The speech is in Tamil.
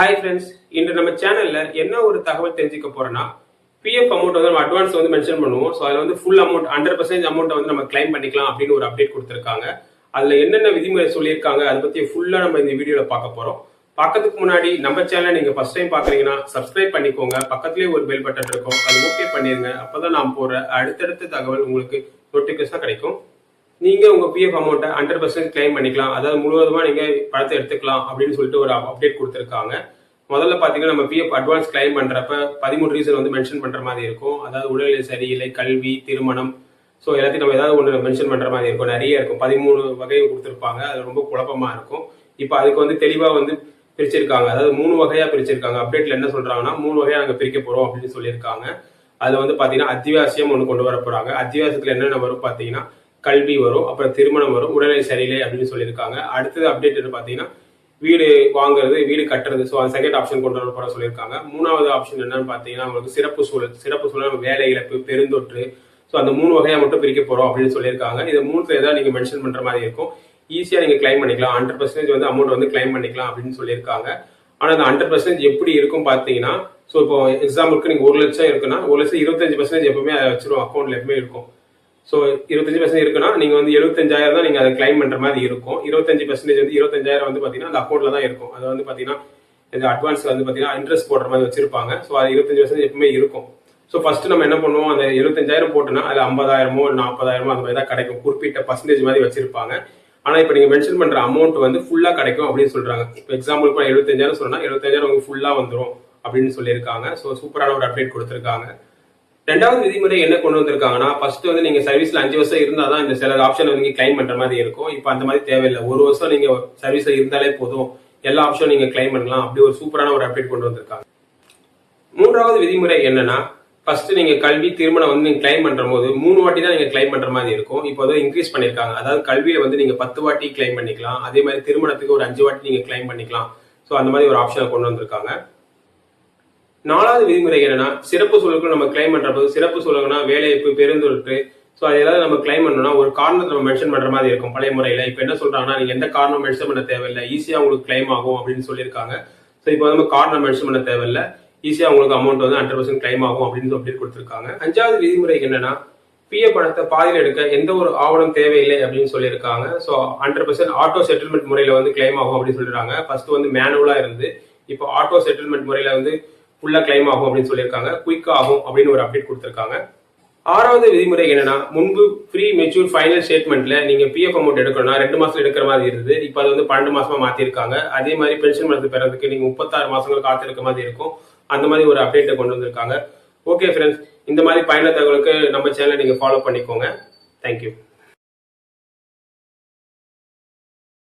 ஹாய் ஃப்ரெண்ட்ஸ் இன்று நம்ம சேனல்ல என்ன ஒரு தகவல் தெரிஞ்சுக்க போறோம்னா பிஎஃப் அமௌண்ட் வந்து நம்ம அட்வான்ஸ் வந்து மென்ஷன் பண்ணுவோம். ஸோ அதில் வந்து full amount hundred percent amount வந்து நம்ம கிளைம் பண்ணிக்கலாம் அப்படின்னு ஒரு அப்டேட் கொடுத்துருக்காங்க. அதுல என்னென்ன விதிமுறை சொல்லியிருக்காங்க அதை பத்தி ஃபுல்லா நம்ம இந்த வீடியோல பார்க்க போறோம். பார்க்கறதுக்கு முன்னாடி நம்ம சேனலை நீங்க ஃபர்ஸ்ட் டைம் பாக்குறீங்கன்னா சப்ஸ்கிரைப் பண்ணிக்கோங்க. பக்கத்துலேயே ஒரு பெல் பட்டன் இருக்கும். அது ஓகே பண்ணிருங்க அப்பதான் நான் போற அடுத்தடுத்த தகவல் உங்களுக்கு நோட்டிபிகேஷன் கிடைக்கும். நீங்க உங்க பிஎஃப் அமௌண்ட்டை ஹண்ட்ரட் பர்சன்ட் கிளைம் பண்ணிக்கலாம். அதாவது முழுவதுமா நீங்க பணத்தை எடுத்துக்கலாம் அப்படின்னு சொல்லிட்டு ஒரு அப்டேட் கொடுத்துருக்காங்க. முதல்ல பாத்தீங்கன்னா நம்ம பிஎஃப் அட்வான்ஸ் கிளைம் பண்றப்ப பதிமூணு ரீசன் வந்து மென்ஷன் பண்ற மாதிரி இருக்கும். அதாவது உடல்நிலை சரியில்லை கல்வி திருமணம். ஸோ எல்லாத்தையும் நம்ம ஏதாவது ஒன்று மென்ஷன் பண்ற மாதிரி இருக்கும். நிறைய இருக்கும். பதிமூணு வகை கொடுத்துருப்பாங்க. அது ரொம்ப குழப்பமா இருக்கும். இப்போ அதுக்கு வந்து தெளிவா வந்து பிரிச்சிருக்காங்க. அதாவது மூணு வகையா பிரிச்சிருக்காங்க. அப்டேட்ல என்ன சொல்றாங்கன்னா மூணு வகையா அங்கே பிரிக்க போறோம் அப்படின்னு சொல்லியிருக்காங்க. அதுல வந்து பாத்தீங்கன்னா அத்தியாவசியம் ஒன்று கொண்டு வர போறாங்க. அத்தியாவசியத்துல என்னென்ன வரும் பாத்தீங்கன்னா கல்வி வரும் அப்புறம் திருமணம் வரும் உடல்நிலை சரியில்லை அப்படின்னு சொல்லியிருக்காங்க. அடுத்தது அப்டேட் என்ன வீடு வாங்குறது வீடு கட்டுறது. ஸோ அந்த செகண்ட் ஆப்ஷன் கொண்டு வர போற சொல்லியிருக்காங்க. மூணாவது ஆப்ஷன் என்னன்னு பார்த்தீங்கன்னா உங்களுக்கு சிறப்பு சூழல் சிறப்பு சூழல் வேலை இழப்பு பெருந்தொற்று. ஸோ அந்த மூணு வகையாக மட்டும் பிரிக்க போகிறோம் அப்படின்னு சொல்லியிருக்காங்க. இது மூணுல ஏதாவது நீங்கள் மென்ஷன் பண்ணுற மாதிரி இருக்கும். ஈஸியாக நீங்கள் கிளைம் பண்ணிக்கலாம். ஹண்ட்ரட் பர்சன்டேஜ் வந்து அமௌண்ட் வந்து கிளைம் பண்ணிக்கலாம் அப்படின்னு சொல்லியிருக்காங்க. ஆனால் அந்த ஹண்ட்ரட் பர்சன்டேஜ் எப்படி இருக்கும் பார்த்தீங்கன்னா ஸோ இப்போ எக்ஸாம்பிளுக்கு நீங்கள் ஒரு லட்சம் இருக்குன்னா ஒரு லட்சம் இருபத்தஞ்சு பர்சன்டேஜ் எப்பவுமே அதை வச்சிருவோம். அக்கௌண்ட்ல எப்பவுமே இருக்கும். ஸோ இருபத்தஞ்சு பர்சன்ட் இருக்குன்னா நீங்கள் வந்து எழுபத்தஞ்சாயிரம் தான் நீங்கள் அதை கிளைம் பண்ணுற மாதிரி இருக்கும். இருபத்தஞ்சு பர்சன்டேஜ் வந்து இருபத்தஞ்சாயிரம் வந்து பார்த்தீங்கன்னா அந்த அக்கௌண்ட்டில் தான் இருக்கும். அது வந்து பார்த்தீங்கன்னா இந்த அட்வான்ஸ் வந்து பார்த்தீங்கன்னா இன்ட்ரெஸ்ட் போடுற மாதிரி வச்சிருப்பாங்க. ஸோ அது இருபத்தஞ்சு பர்சன்ட் எப்பவுமே இருக்கும். ஸோ ஃபர்ஸ்ட் நம்ம என்ன பண்ணுவோம்? அந்த இருபத்தஞ்சாயிரம் போட்டோம்னா அது ஐம்பதாயிரமோ நாற்பதாயிரமோ அந்த மாதிரி தான் கிடைக்கும். குறிப்பிட்ட பர்சன்டேஜ் மாதிரி வச்சிருப்பாங்க. ஆனால் இப்போ நீங்கள் மென்ஷன் பண்ணுற அமௌண்ட் வந்து ஃபுல்லாக கிடைக்கும் அப்படின்னு சொல்கிறாங்க இப்போ எக்ஸாம்பிள் இப்போ எழுபத்தஞ்சாயிரம் சொன்னால் எழுபத்தஞ்சாயிரம் உங்களுக்கு ஃபுல்லாக வந்துடும் அப்படின்னு சொல்லியிருக்காங்க. ஸோ சூப்பரான ஒரு அப்டேட் கொடுத்துருக்காங்க. ரெண்டாவது விதிமுறை என்ன கொண்டு வந்திருக்காங்கன்னா ஃபர்ஸ்ட் வந்து நீங்க சர்வீஸ்ல அஞ்சு வருஷம் இருந்தாதான் இந்த சில ஆப்ஷன் வந்து கிளைம் பண்ற மாதிரி இருக்கும். இப்போ அந்த மாதிரி தேவையில்லை. ஒரு வருஷம் நீங்க சர்வீஸ்ல இருந்தாலே போதும். எல்லா ஆப்ஷனும் நீங்க கிளைம் பண்ணலாம். அப்படி ஒரு சூப்பரான ஒரு அப்டேட் கொண்டு வந்திருக்காங்க. மூன்றாவது விதிமுறை என்னன்னா ஃபர்ஸ்ட் நீங்க கல்வி திருமணம் வந்து நீங்க கிளைம் பண்ற போது மூணு வாட்டி தான் நீங்க கிளைம் பண்ற மாதிரி இருக்கும். இப்போ வந்து இன்க்ரீஸ் பண்ணிருக்காங்க அதாவது கல்வியில வந்து நீங்க பத்து வாட்டி கிளைம் பண்ணிக்கலாம். அதே மாதிரி திருமணத்துக்கு ஒரு அஞ்சு வாட்டி நீங்க கிளைம் பண்ணிக்கலாம். ஸோ அந்த மாதிரி ஒரு ஆப்ஷனை கொண்டு வந்திருக்காங்க. நாலாவது விதிமுறை என்னன்னா சிறப்பு சூழலுக்கு நம்ம கிளைம் பண்றப்போ சிறப்பு சூழல்னா வேலைவாய்ப்பு பெருந்தொற்று. ஸோ அது ஏதாவது நம்ம கிளைம் பண்ணணும்னா ஒரு காரணத்தை நம்ம மென்ஷன் பண்ற மாதிரி இருக்கும் பழைய முறையில. இப்போ என்ன சொல்றாங்கன்னா நீங்க எந்த காரணம் மென்ஷன் பண்ண தேவையில்லை. ஈஸியா உங்களுக்கு கிளைம் ஆகும் அப்படின்னு சொல்லியிருக்காங்க. ஸோ இப்போ நம்ம காரணம் மென்ஷன் பண்ண தேவையில்லை. ஈஸியா உங்களுக்கு அமௌண்ட் வந்து ஹண்ட்ரட் பர்சன்ட் கிளைம் ஆகும் அப்படின்னு அப்டேட் கொடுத்துருக்காங்க. அஞ்சாவது விதிமுறை என்னன்னா பிஏ பணத்தை பாதியில் எடுக்க எந்த ஒரு ஆவணம் தேவையில்லை அப்படின்னு சொல்லியிருக்காங்க. So hundred percent auto settlement முறையில வந்து கிளைம் ஆகும் அப்படின்னு சொல்லிடுறாங்க ஃபர்ஸ்ட் வந்து மேனுவலா இருந்து இப்போ ஆட்டோ செட்டில்மெண்ட் முறையில வந்து ஃபுல்லாக கிளைம் ஆகும் அப்படின்னு சொல்லியிருக்காங்க. குயிக் ஆகும் அப்படின்னு ஒரு அப்டேட் கொடுத்துருக்காங்க. ஆறாவது விதிமுறை என்னன்னா முன்பு ஃப்ரீ மெச்சூர் ஃபைனல் ஸ்டேட்மெண்ட்ல நீங்க பிஎஃப் அமௌண்ட் எடுக்கணும்னா ரெண்டு மாசம் எடுக்கிற மாதிரி இருந்தது. இப்போ அது வந்து பன்னெண்டு மாசமா மாத்திருக்காங்க. அதே மாதிரி பென்ஷன் பணத்தை பெறதுக்கு நீங்க முப்பத்தாறு மாசங்கள் காத்திருக்க மாதிரி இருக்கும். அந்த மாதிரி ஒரு அப்டேட்டை கொண்டு வந்திருக்காங்க. ஓகே ஃப்ரெண்ட்ஸ் இந்த மாதிரி பயண தகவலுக்கு நம்ம சேனலை நீங்க ஃபாலோ பண்ணிக்கோங்க. தேங்க்யூ